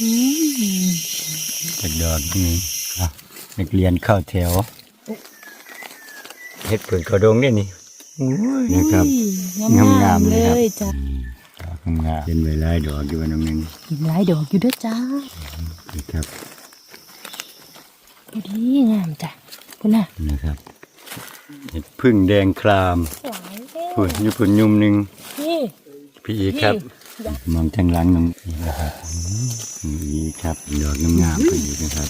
อืมจากดอกนี่อะนักเรียนเข้าแถวเฮ็ดเผือกเขาดงเนี่ยนี่นะครับงามงามๆๆเลเลยครับยจ้ะดอกงามๆเป็นเวลายดอกอยู่วันนึงกินหลายดอกอยู่เด้วยจ้านะครับพอดีงามจ้ะคุณน่ะนะครับเห็ดพึ่งแดงครามหวานเด้พุ่นนี่พุ่นยุ่มหนึ่งนี่พี่อีกครับพี่ มองจังหลังน้องอีกนะครับนี่ครับดอกงามๆพุ่นอีกนะครับ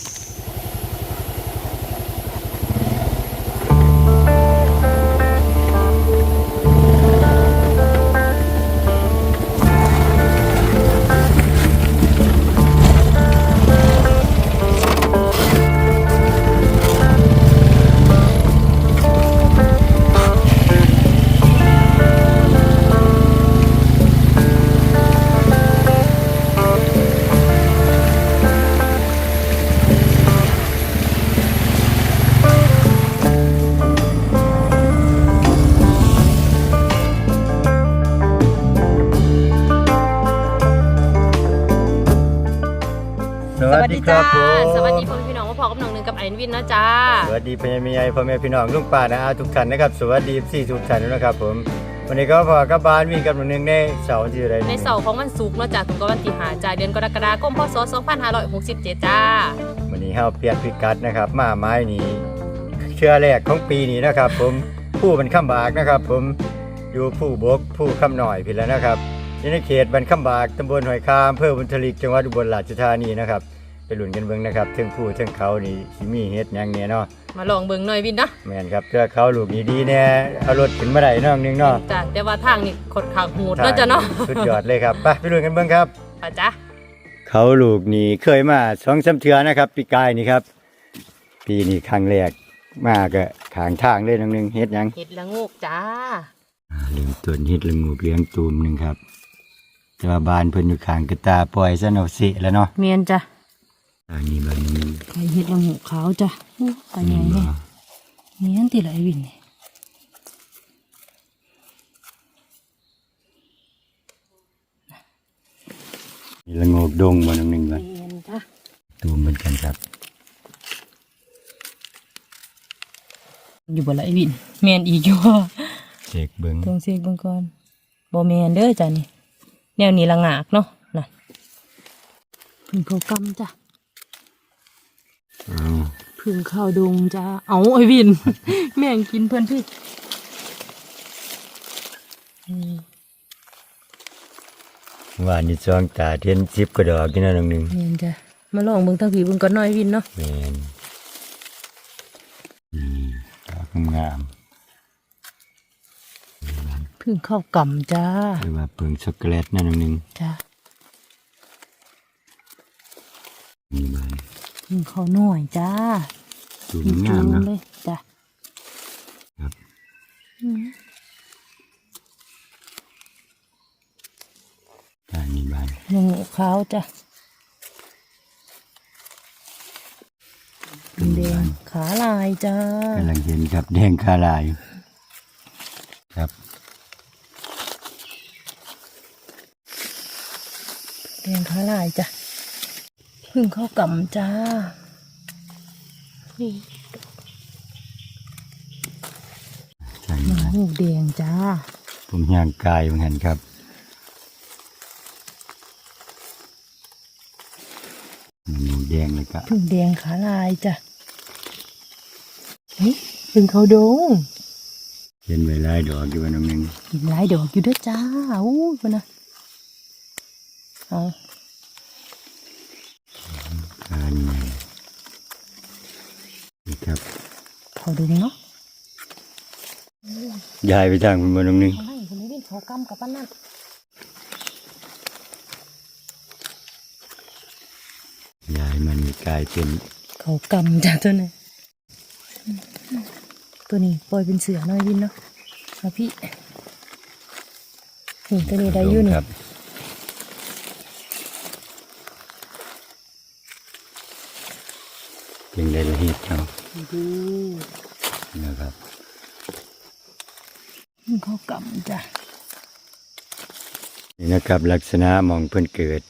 กับไอรนวินนะจ้า สวัสดีพ่อแม่พี่ใหญ่พ่อแม่พี่น้องลุงป้านะอาทุกท่านนะครับสวัสดีสี่ทุกท่านนะครับผมวันนี้ก็พอกับบ้านวิ่งกับหนึ่งในเสาร์ที่อะไรในเสาร์ของวันศุกร์เนาะจ้าถึงกับวันที่หาจ้าเดือนกรกฎาคมพศ2567จ้าวันนี้เฮาเปลี่ยนพิกัดนะครับมาไม้นี้เชื่อแรกของปีนี้นะครับ ผมผู้เป็นคำบากนะครับ ผมอยู่ผู้บกผู้คำหน่อยพี่แล้วนะครับอยู่ในเขตบันคำบากตำบลหอยคามอำเภอบุญทลิกจังหวัดอุบลราชธานีนะครับ ไปหลุนกันเบิ่งนะครับเทิงผู้เทิงเขานี่สิมีเฮ็ดหยังเนี่ยเนาะมาลองเบิ่งหน่อยวินเนาะแม่นครับเพื่อเขาลูกนี้ดีแน่เอารถขึ้นมาได้เน้องนึงเนาะจ้าแต่ว่าทางนี่ขดขางหูดเนาะจ้าเนาะสุดยอดเลยครับไปไปดูกันเบิ่งครับป่ะจ้าเขาลูกนี่เคยมาสองสามเทือนะครับปีกายนี่ครับ ปีนี้ครั้งแรกมาก็ขางทางเลยน้องหนึงเฮ็ดหยังเห็ดละโงูกจ้าอ่าเลี้ยงต้นเฮ็ดละงูกเลี้ยงตูมหนึงครับแต่ว่าบานเพิ่นอยู่ข้างกระตาปล่อยซะเนาะสิแล้วเนาะเมียนจ้า อันนี้บานนี้ไข่เห็ดละโงูขาวจ้าไปไงเนี่ยเมียนติละไอวินเนี่ยมีละงูกดงบ่น้องหนึงก่อนเมียนจ้าตูมเหมือนกันครับอยู่บนละไอวินเมียนอีกอยู่เสกเบิ่งต้องเสียกเบางก่อนบ่แมนเด้อจ้ะนี่แนวนี้ละงากเนาะนั่นพึ่งเขากำจ้ะ อ้าวพึ่งข้าวดงจ้ะเอาไอวิน แม่งกินเพื่อนพี่อืมว่านี่ซองตาเทียน10กระดอกนี่นะน้องหนึงแม่นจ้ะมาลองเบิ่งทางผีเบิ่งก่อนหน่อยวินเนาะแม่นอืมดอกงามพึ่งข้าวกำจ้าๆหรือว่าเปิงช็อกโกแลตนะน้องหนึงจ้ะ นี่บาน พึ่งข้าวน้อยจ้าตูมพึ่งงามจูเนาะเลยจ้ะครับอืมอันนี้บานหนึ่งขาวจ้ะแดงขาลายจ้ากำลังเห็นครับแดงคาลาย ครับแดงขาลายจ้ะ พึ่งเข้ากำจ้า นี่ใช่หมาหูแดงจ้า ผมย่างกายเหมือนกันครับหมูแดงเลยครับพึ่งแดงขาลายจ้ะเฮ้ยพึ่งเขาดงเห็นเวลาดอกอยู่วันนึงกินหลายดอกอยู่เด้อจ้าอู้ยนะเอาอันนี้นี่ครับ เขา ดงเนาะยายไปทางคุณวันนึงเอาให้คนนี้เป็นเขากำกับปั้นนั่นยายมันกลายเป็น เขากำจ้ะตัวนี้ตัวนี้ปล่อยเป็นเสือหน่อยวินเนาะเอาพี่นี่ตัวนี้ได้อยู่นี่ครับเพียงใดละเห็ดครับดู นะครับเขากำจ้ะนี่นะครับลักษณะหมองเพิ่นเกิด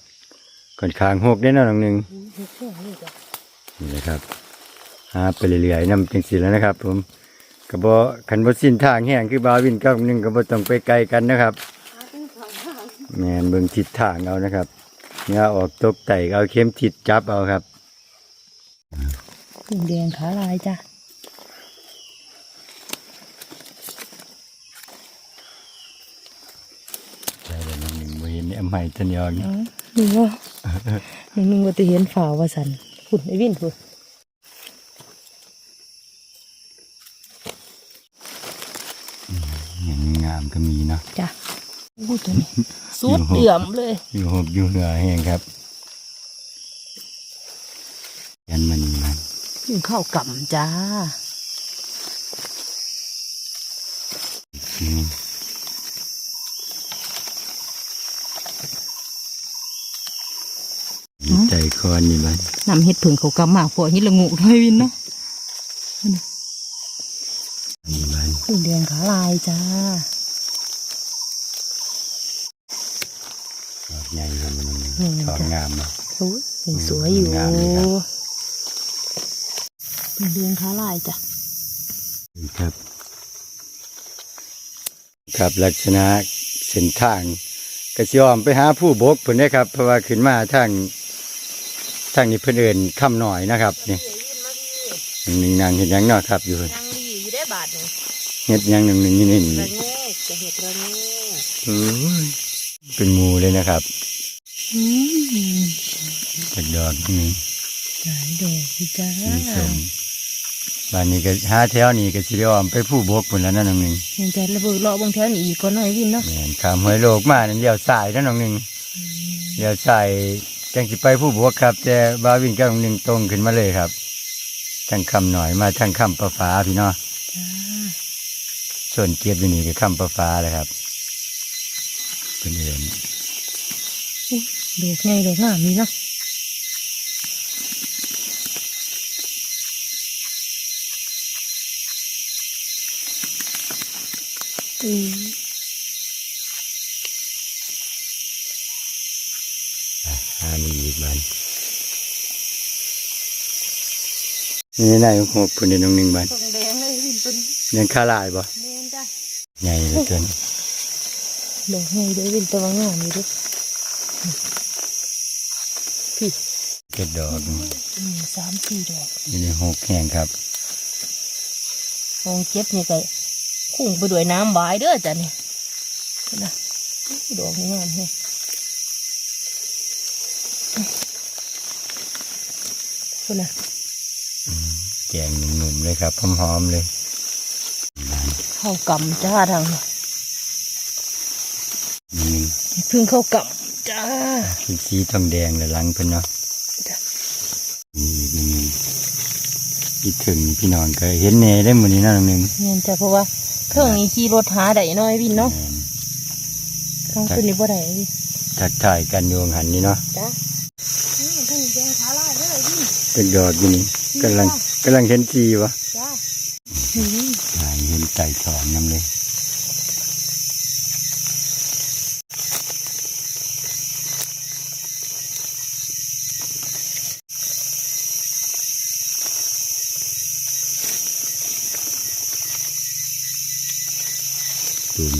ก็ค่อนข้างหกได้เนาะน้องหนึ่งนี่นะครับหาไปเรื่อยๆนำจังสีแล้วนะครับ ผมกระบอขันบสิ้นทางแห้งคือบาวินกับหนึ่งกระบอต้องไปไกลกันนะครับแมนเบิ่งทิศทางเอานะครับเนี่ยออกตกไต่เอาเข็มทิศจับเอาครับ พึ่งแดงขาลายจ้ะใช่เลยน้องหนึ่งบ่เห็นเนี่ยใหม่ตันยองนี่หนึ่งว่าหนึ่งหนึ่งว่าจะเห็นฝ่าว่าสันฝุ่นไอ้วินฝุ่นอย่างงามก็มีเนาะจ้ะอู้ตัวนี้สุดเดือมเลย อยู่หบอยู่เหนือแห้งครับ ยันมันมัน พึ่ งเข้ากำจ้าอืมใจคอนี่มันนำเห็ดผึ่งเขากำมากพอเห็ดละงูด้วยวินเนาะนี่มันพึ่งแดงขาลายจ้าดอกใหญ่เลยมันอืมดอกงามเนาะโอ้ยยังสวยอยู่งาม เลยครับพึ่งแดงขาลายจ้ะนี่ครับ ครับลักษณะเส้นทางกระยอมไปหาผู้บกเพิ่นได้ครับ เพราะว่าขึ้นมาทางทางนี้เพิ่นเอินคำหน่อยนะครับนี่หนึ่งนางเห็นยังเนาะครับอยู่นั่งดีอยู่ได้บาทหนึ่งเห็ดหยังหนึ่งหนึ่งนี่นี่ระแงกจะเห็ดระแงกโอ้ยเป็นหมูเลยนะครับอืมจากดอกนี่หลายดอกอยู่จ้าสีส้ม บ้านนี้ก็หาแถวนี้ก็สิได้ออมไปผู้บกเพิ่นแล้วนั่นน้องหนึ่งยังจะระเบิดเลาะบางแถวนี้อีกก็น้อยวินเนาะแม่นขามห้วยโลกมานั่นเลี้ยวซ้ายนั่นน้องหนึ่งเลี้ยวซ้ายจังสิไปผู้บกครับ แต่บาวินกับน้องหนึ่งตรงขึ้นมาเลยครับทางคำหน่อยมาทางคำประฟ้าพี่เนาะจ้าส่วนเกียบอยู่นี่ก็คำประฟ้าเลยครับเป็นเดือนดอกใหญ่ดอกงามนี่เนาะ อืมหามีอีกบ้านนี่นายหกคนเดียวน้องหนึ่งบ้านตรงแดงเลยวินเป็นยังคาลายบ่แดงจ้ะใหญ่เหลือเกินดอกใหญ่เด้อวินแตัวางามอยู่เด้วยพี่เก็ดดอกนี่อืมสามสี่ดอกอยู่ในหกแห่งครับมองเจ็บนี่ก็ คุ้งไปด้วยน้ำหวายเด้อจ้ะนี่เห็นนะดอกนี่งามแฮะคุณน่ะแกงหนุ่มๆเลยครับหอมๆเลยบ้านเข้ากำจ้าทางนี้นี่หนึ่งเพึ่งเข้ากำจ้าเป็นสีทองแดงเลยหลังเพิ่นเนาะจ้ะนี่อีกหนึ่งอีกถึงพี่น้องก็เห็นแน่ได้หมดนี้เนาะน้องหนึ่งเนียนจ้ะเพราะว่า เครื่องนี้ขี่รถหาได้น้อยวินเนาะแม่นทางขึ้นนี่บ่ได้วินทักทายกันโยงหันนี่เนาะจ้าอืมท่านแดงขาลายเด้อวินเป็นดอกอยู่นี่กำลังกำลังเห็นจีวะจ้านี่หายเห็นไก่ถอนน้ำเลย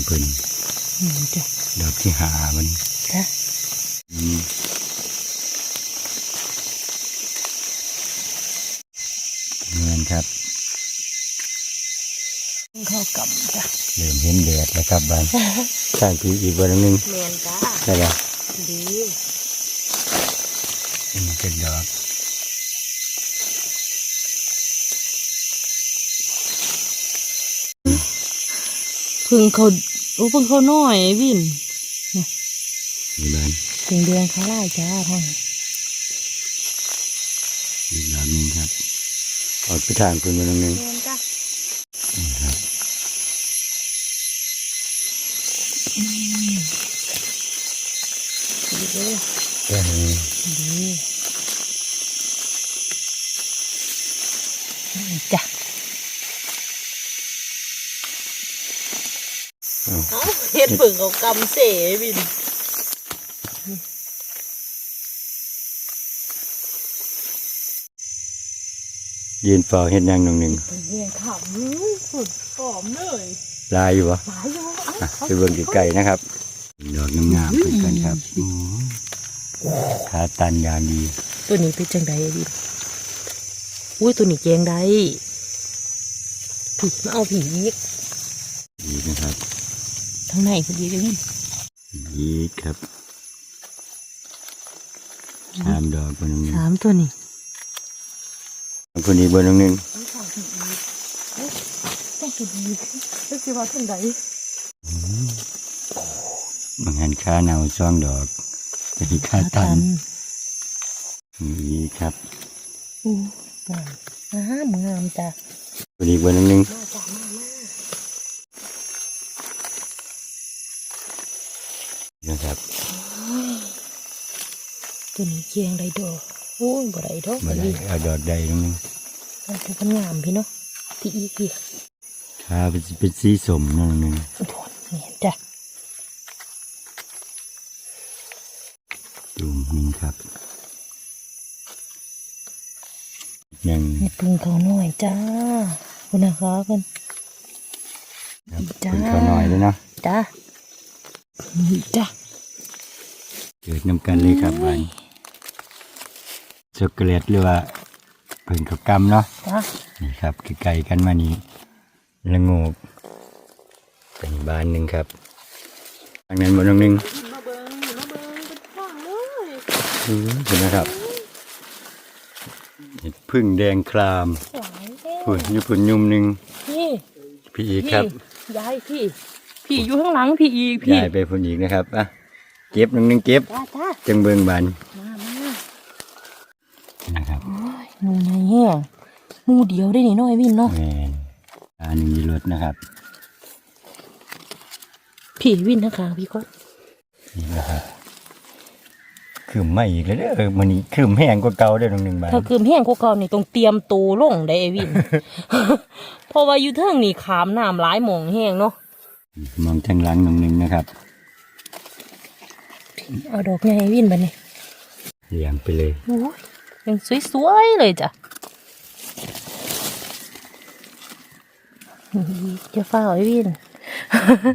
เพิ่นนี่จ้ะดอกที่หามันจ้ะอืมเงินครับเพึ่งเข้ากำจ้ะเริ่มเห็นแดดแล้วครับบ้านสร้างทีอีกวันหนึ่งเนียนจ้าได้แล้วดีอันนี้เป็นดอกเพึ่งเขา โอ้เพึ่งเขาน้อยวินนี่บ้านเสียงแดงขาลายจ้าทางอีกดอกหนึงครับออกไปทางคุณวันหนึ่งเนีย เปิ่งเขากำเสบินยืนเฝ้าเห็นยังหนึ่งหนึ่งเย็นขำฝุ่นหอมเลยลายอยู่วะลายอยู่ไปเบิ่งไกลๆนะครับดอกงามๆเป็นกันครับขาตันยามดีตัวนี้เป็นจังไดดิอุ้ยตัวนี้แจงได้ผีมาเอาผีอีกนี่นะครับ ทั้งในพอดีเลยดิดีครับสามดอกคนหนึ่งสามตัวนี่คนนี้บนหนึ่งต้องสามผีอีกเอ๊ะต้องผีอีกจะสิว่าจังไดบางหันขาเนาช่องดอกเป็นขาตันดีครับอู้งามงามงามจ้ะคนนี้บนหนึ่งมาจ้ะมามา นะครับ ตัวนี้แกงได้ดอกโอ้ยบ่ได้ดอกมาบ่ได้ดีเอาดอกใดหนึ่งมันเป็นงามพี่เนาะพี่อีกพี่ขาเป็นเป็นสีสมนั่นหนึ่งโดนนี่จ้ะจุ่มหนึ่งครับหนึ่งเห็ดพึ่งเขาหน่อยจ้าคุณนะคะเพิ่นครับจ้าเป็นข้าวหน่อยเลยเนาะจ้านี่จ้ะเกิดน้ำกันเลยครับบาน ช็อกโกแลตหรือว่าเพิ่งข้าวกำเนาะจ้านี่ครับไกลๆกันมานี่ละโงกเป็นบ้านหนึ่งครับทางนั้นบนหนึ่งมาเบิ้งมาเบิ้งเป็นข้างเลยอืมเห็นไหมครับเห็ดพึ่งแดงครามหวานแท้ผุนอยู่ผุนยุ่มหนึ่งพี่พี่อีกพี่ครับยายพี่ พี่อยู่ข้างหลังพี่อีกพี่ยายไปผุนอีกนะครับอะเก็บหนึ่งหนึ่งเก็บ จ้าจ้า จังเบิงบาน มามา นะครับ โอ้ยหมูในแห้งหมูเดียวได้นี่น้อยวินเนาะแมนอันหนึ่งมีรถนะครับ พี่วินนะคะพี่ก็นี่นะครับคืมไม่อีกเลยเด้อมันนี้คืมแห้งกว่าเก่าได้อตรงหนึ่งบานถ้าคืมแห้งกว่าเก่านี่ต้องเตรียมตูลงได้ไอ้วิน เพราะว่าอยู่เทิงนี่ขามน้ำหลายหมองแห้งเนาะมองทางหลังตรงหนึ่งนะครับเอาดอกใหญ่วินไปนี่เลี้ยงไปเลยโอ้ย ยังสวยๆเลยจ้ะจะฝ้าวไอ้วิน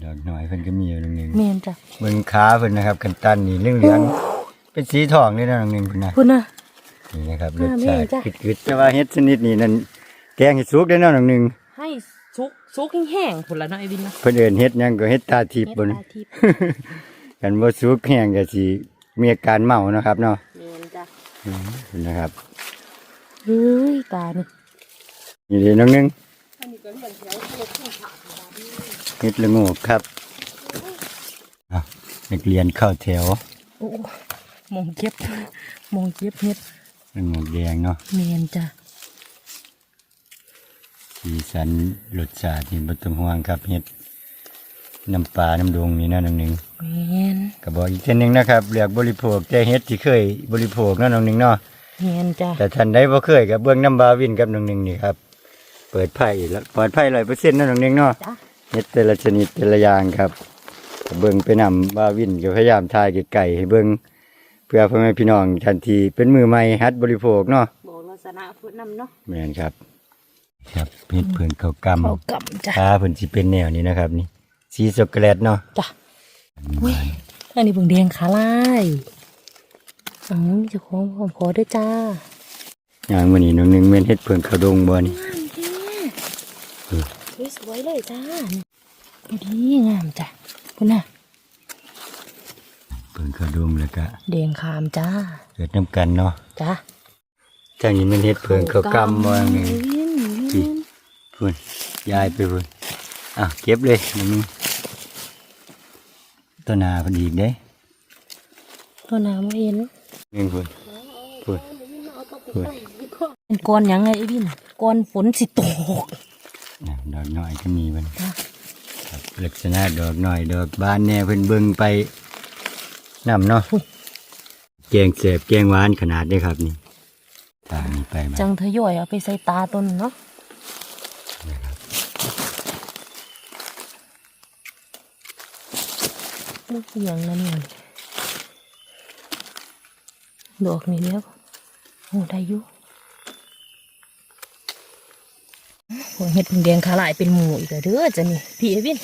ดอกน้อยเพิ่นก็มีอยู่ตรงหนึ่งเมียนจ้ะเบิ่งขาเพิ่นนะครับกันตันนี่เหลืองเหลืองๆเป็นสีทองนี่นะตรงหนึ่งเพิ่นนะคุณนะนี่นะครับรอ่าสแม่ชาติจ้ะกึดๆแต่ว่าเฮ็ดชนิดนี้นั่นแกงเห็ดสุกได้เนาะตรงหนึ่งให้ซุกซุกแห้งๆพุ่นละเนาะไอ้วินนะเพิ่นเอิ้นเฮ็ดหยังก็เฮ็ดตาทิพย์บ่เม็นะดตาทิพย์กันบ่สุกแห้งก็สิมีอาการเมานะครับเนาะเมีย นจ้ะอืมนะครับเฮ้ยตานี่นี่เดี๋ยวน้องหนึงอันนี้ก็เรียนแถวเรียนขึ้นขาของบาร์บี้เฮ็ดละโงกครับอะนักเรียนเข้าแถวโอ้มองเก็บมองเก็บเฮ็ดละโงกแดงเนาะเมียนจ้ะสีสันรสชาตินี่บ่ต้องห่วงครับเฮ็ด น้ำปลาน้ำดงนี่เนาะน้องหนึงเมียนก็บอกอีกเช่นหนึงนะครับเลือกบริโภคแต่เฮ็ดที่เคยบริโภคเนาะน้องหนึงเนาะเมียนจ้ะแต่ท่านใดบ่เคยกับเบื้องน้ำบาวินกับน้องหนึงนี่ครับเปิดไพ่แล้วปลอดภัย100%เนาะน้องหนึงเนาะจ้ะเฮ็ดแต่ละชนิดแต่ละอย่างครับก็เบิ่งไปนำบาวินก็พยายามถ่ายไกลๆให้เบิ่งเพื่อพ่อแม่พี่น้องทันทีเป็นมือใหม่หัดบริโภคเนาะบอกลักษณะพูดนำเนาะแม่นครับ ครับเฮ็ดเพิ่นข้าวกำเขากำจ้ะขาเพิ่นสิเป็นแนวนี้นะครับนี่ สีช็อกโกแลตเนาะจ้ะอุ้ยอันนี้เบิ่งแดงขาลายอ๋อมีเจ้าของพร้อมขอด้วยจ้าอย่างมื้อนี้น้องหนึงแม่นเฮ็ดเพิ่นข้าวดงบ่นี่งามแท้สวยๆเลยจ้าดูดีงามจ้ะคุณน่ะเพิ่นข้าวดงแล้วก็แดงขามจ้าเกิดน้ำกันเนาะจ้าทางนี้มันเฮ็ดเพิ่นข้าวกำบ่นี่วินพี่พุ่นยายไปพุ่นอะเก็บเลยน้องหนึง ต้นนาเพิ่นอีกเด้ ตัวน้ำเห็นหนึงพุ่นพุ่นพุ่นเป็นก้อนหยังไงไอ้วินก้อนฝนสิตกน่ะดอกน้อยก็มีมันจ้ะครับลักษณะดอกน้อยดอกบานแน่เพิ่นเบิ่งไปนำเนาะแกงแสบแกงหวานขนาดเด้ครับนี่ทางนี้ไปมาจังทยอยเอาไปใส่ตาต้นเนาะ ลูกอย่างนั้นเนี่ยดอกนี่แล้วโอ้ได้อยู่โอ้ยเห็ดพึ่งแดงขาลายเป็นหมูอีกแล้วเด้อจ้ะนี่พี่เอวิน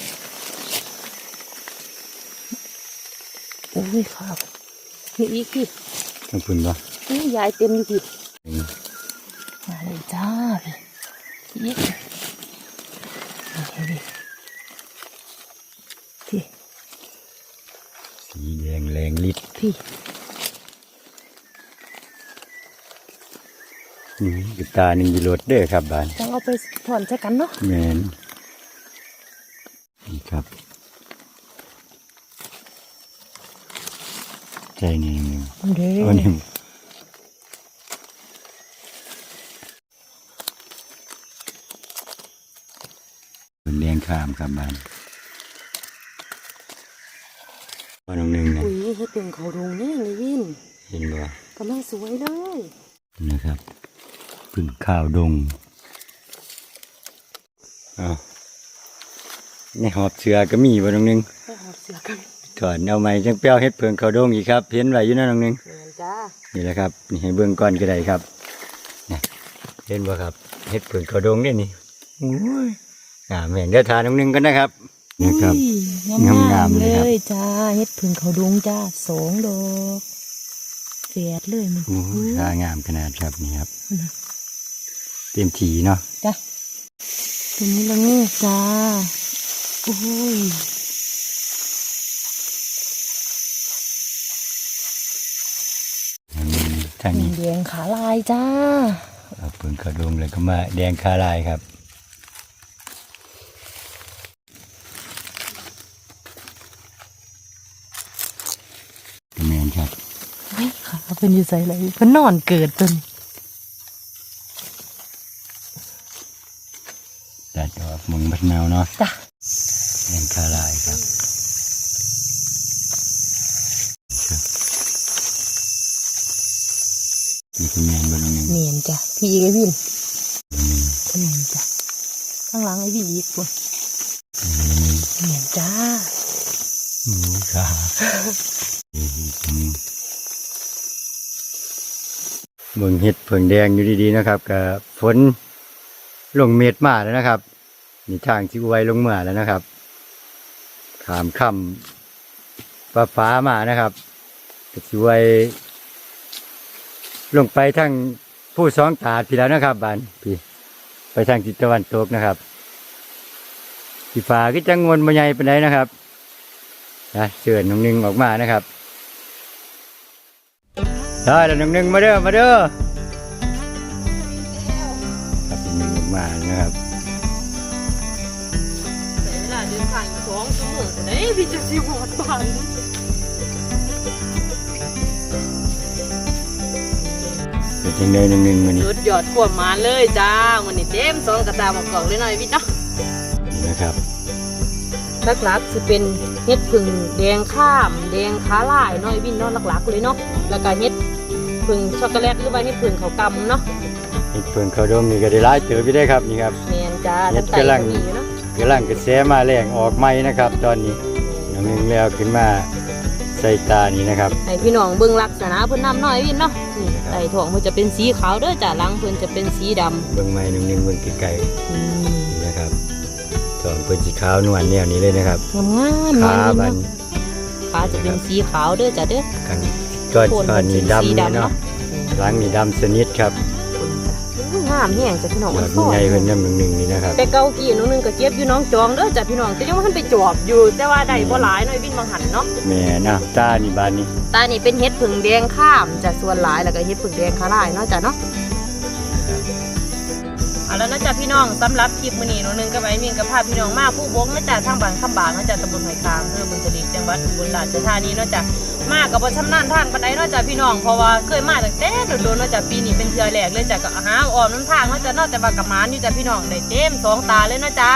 โอ้ยครับนี่อีกพี่ขอบคุณบ่นี่ยายเต็มอยู่พี่มาเลยจ้าพี่อีกนี่พี่ สี แดงแรงลิดพี่นี่คือตาหนึ่งกิโลเด้อครับบ้านต้องเอาไปถอนใช้กันเนาะแมนนี่ครับใจนี่หนึ่งเด้ตัวนี้เป็นแดงขามครับบ้านว่าน้องหนึ่ง นะอุ้ยเฮ็ดเป็นเขาดงแน่เลยวิน เห็นบ่กำลังสวยเลยนะครับพึ่งข้าวดงอ้าวในหอบเสือก็มีบ่น้องหนึ่งไปหาเสือกันถอนเอาไม้จังเปี้ยวเฮ็ดเพิงข้าวดงอีกครับเห็นไว้อยู่นั่นน้องหนึ่งเหมือนจ้านี่แหละครับนี่ให้เบื้องก่อนก็ได้ครับนี่เห็นบ่ครับเฮ็ดเพิงข้าวดงเนี่ยนี่โอ้ยงามแม่งเดี๋ยวทานน้องหนึ่งกันนะครับ นี่ครับงามงามๆๆเลเลยครับยจ้าเฮ็ดพึ่งเขาดงจ้าสองดอกแฝดเลยมันโอ้ยงางามขนาดครับนี่ครับอืมเต็มทีเนาะจ้าตรงนี้ละงูจ้าโอ้ยอันนี้ทางนี้แดงขาลายจ้าเอาเพิงข้าวดงเลยก็มาแดงคาลายครับ แมนครับ เฮ้ย ขาเป็นอยู่ใส่อะไรเพิ่นนอนเกิดจนตัดออกมึงบัดนาวเนาะจ้าแดงคาลายครับครับนี่คือแมนบนนึงเมียนจ้ะพี่อีกไอ้วินนี่เมียนจ้ะข้างหลังไอ้วินอีกคนเมียนจ้าหมูขา เบิ่งเห็ดเผิงแดงอยู่ดีๆนะครับกับฝนลงเม็ดมาแล้วนะครับมีทางที่ไวลงเม่าแล้วนะครับขามค่ำฟ้าฟ้ามานะครับก็สิไวลงไปทางผู้สองตาดพี่แล้วนะครับบานพี่ไปทางทิศตะวันตกนะครับที่ฟ้าก็จะงวนมาใหญ่ไปไหนนะครับนะเชิญน้องหนึ่งออกมานะครับ ได้แล้วน้องหนึ่งมาเด้อมาเด้อครับน้องหนึ่งออกมานะครับเวลาเดินผ่านสองชั่วโมงไหนพี่จะสิหอดบ้านเป็นจังเลยน้องหนึ่งมานี่สุดยอดขวบมาเลยจ้าวันนี้เต็มสองกระตาหมอกกล่องเลยหน่อยพี่เนาะนี่นะครับหลักๆจะเป็นเฮ็ดผึ่งแดงข้าม แดงขาลายหน่อยวินเนาะหลักๆเลยเนาะแล้วก็เฮ็ด ผึ่งช็อกโกแลตหรือว่าเฮ็ดผึ่งข้าวกำเนาะเห็ดเพิ่งเขาวดมนี่ก็ได้ร้ายเจอพี่ได้ครับนี่ครับแมนจ้าเฮ็ดน้ำไตกำลังก็มีอยู่เนาะกำลังกระแสมาแรงออกใหม่นะครับ ตอนนี้น้องหนึ่งแล้วขึ้นมาใส่ตานี่นะครับให้พี่น้องเบิ่งลักษณะเพิ่นนำหน่อยวินเนาะนี่ไตท้องเพิ่นจะเป็นสีขาวเด้อจ้าหลังเพิ่นจะเป็นสีดำเบิ่งไม้น้องหนึ่งเบิ่งไกลอืมๆนี่นะครับทองเพิ่นสีขาวนวลแนวนี้เลยนะครับงามๆหน่ขาอยวินบันเนาะขาจะเป็นสีขาวเด้อจ้าเด้อ กันก้อนโคนก้อนนี่มันสีดำดำนี่เนาะเนาะหลังนี่ดำสนิทครับอู้งามแห้งจ้ะพี่น้องยมัอนดสมีวยไงเพิ่นน้ำหนึ่งหนึ่งนี่นะครับแต่เกากี้น้องหนึงก็เก็บอยู่น้องจองเด้อจ้ะพี่น้องแต่ยังบ่ทันไปจอบอยู่ แต่ว่าได้บ่หลายหน่อยบินบางหันเนาะแม่นะตานี่บานนี้ตานี่เป็นเฮ็ดผึ่งแดงข้ามจ้ะส่วนหลายแล้วก็เฮ็ดผึ่งแดงขาลายเนาะจ้ะเนาะ เอาแล้วนะจ๊ะพี่น้องสำหรับคลิปมื้อนี้น้องหนึงกับไอ้มินกับพาพี่น้องมาผู้บงนะจ๊ะทางบ้านคำบางนะจ๊ะตำบลหอยคางอำเภอบึงสะดิงจังหวัดอุบลราชธานีนาะจ๊ะมากับบ่ชำนาญทางปานใดเนาะจ้ะพี่น้องเพราะว่าเคยมาตั้งแต่โดนๆเนาะจ้ะปีนี้เป็นเทื่อแรกเลยจ้ะก็หาออมน้ำทางเนาะจ้ะเนาะแต่ว่ากับหมานอยู่จ้ะพี่น้องได้เต็มสองตาเลยเนาะจ้ะ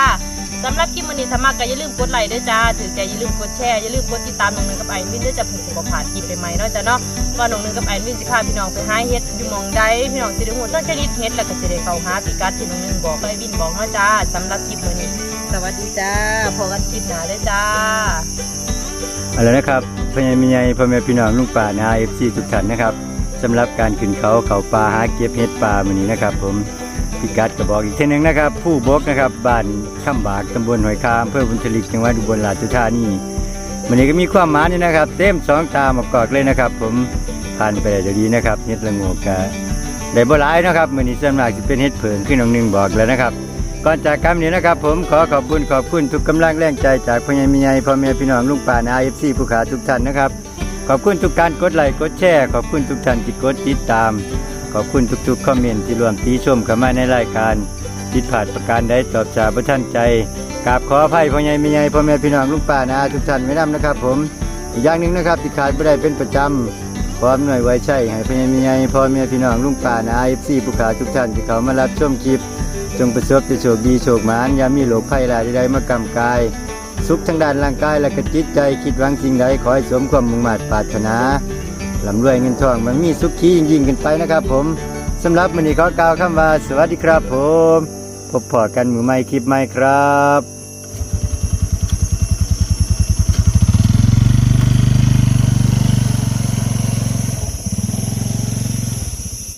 สำหรับคลิปวันนี้ถ้ามากก็อย่าลืมกดไลค์ด้วยจ้าถือใจอย่าลืมกดแชร์อย่าลืมกดติดตามน้องหนึ่งกับไอวินด้วยจะเพิ่งสิบผ่านคลิปไปใหม่เนาะจ้ะเนาะว่าน้องหนึ่งกับไอวินสิพาพี่น้องไปหาเฮ็ดอยู่หมองใดพี่น้องสิได้ฮู้ต้นชนิดเฮ็ดแล้วก็สิได้เข้าหาพิกัดที่น้องหนึ่งบอกกับไอวินบอกเนาะจ้าสำหรับคลิปวันนี้ สวัสดีจ้าพบกันคลิปหน้าเลยจ้าเอาละนะครับพ่อใหญ่แม่ใหญ่พ่อแม่พี่น้องลุงป่านาเอฟซีทุกท่านนะครับสำหรับการขึ้นเขาเขาป่าหาเก็บเห็ดป่ามื้อนี้นะครับ ผม พิกัดก็บอกอีกทีหนึงนะครับ ผู้บกนะครับบ้านข้ามบากตำบลหอยคามอำเภอบุญทลิกจังหวัดอุบลราชธานีวันนี้ก็มีความหมายนี่นะครับ เต็มสองตามากอกเลยนะครับ ผมผ่านไปได้ด้วยดีนะครับเฮ็ดละงกกะได้บ่หลายนะครับมื้อนี้ส่วนมากสิเป็นเฮ็ดเผิงขึ้นน้องหนึงบอกแล้วนะครับก่อนจากคำนี้นะครับ ผมขอขอบคุณขอบคุณทุกกำลังแรงใจจากพ่อใหญ่แม่ใหญ่พ่อแม่พี่น้องลุงป่านาเอฟซีผู้ขาทุกท่านนะครับ ขอบคุณทุกการกดไลค์กดแชร์ขอบคุณทุกท่านที่กดติดตาม ขอบคุณทุกๆคอมเมนต์ที่รวมตีชมเข้ามาในรายการผิดพลาดประการใดตอบจากพระท่านใจกราบขออภัยพ่อใหญ่แม่ใหญ่พ่อแม่พี่น้องลุงป่านาทุกท่านไม่นำนะครับ ผมอีกอย่างหนึ่งนะครับที่ขาดไม่ได้เป็นประจำความหน่วยไว้ใช่ให้พ่อใหญ่แม่ใหญ่พ่อแม่พี่น้องลุงป่านาเอฟซีผู้ขาทุกท่านที่เขามารับชมคลิป จงประสบแต่โชคดีโชคหมานอย่ามีโรคภัยหลายใดมากำกายสุขทั้งด้านร่างกายและก็จิตใจคิดหวังสิ่งใดขอให้สมความมุ่งมั่นปรารถนา ลำรวยเงินทองมันมีสุขที่ยิ่งยิ่งขึ้นไปนะครับ ผมสำหรับมื้อนี้ขอกล่าวคำว่าสวัสดีครับ ผม พบพอกันมือใหม่คลิปใหม่ครับ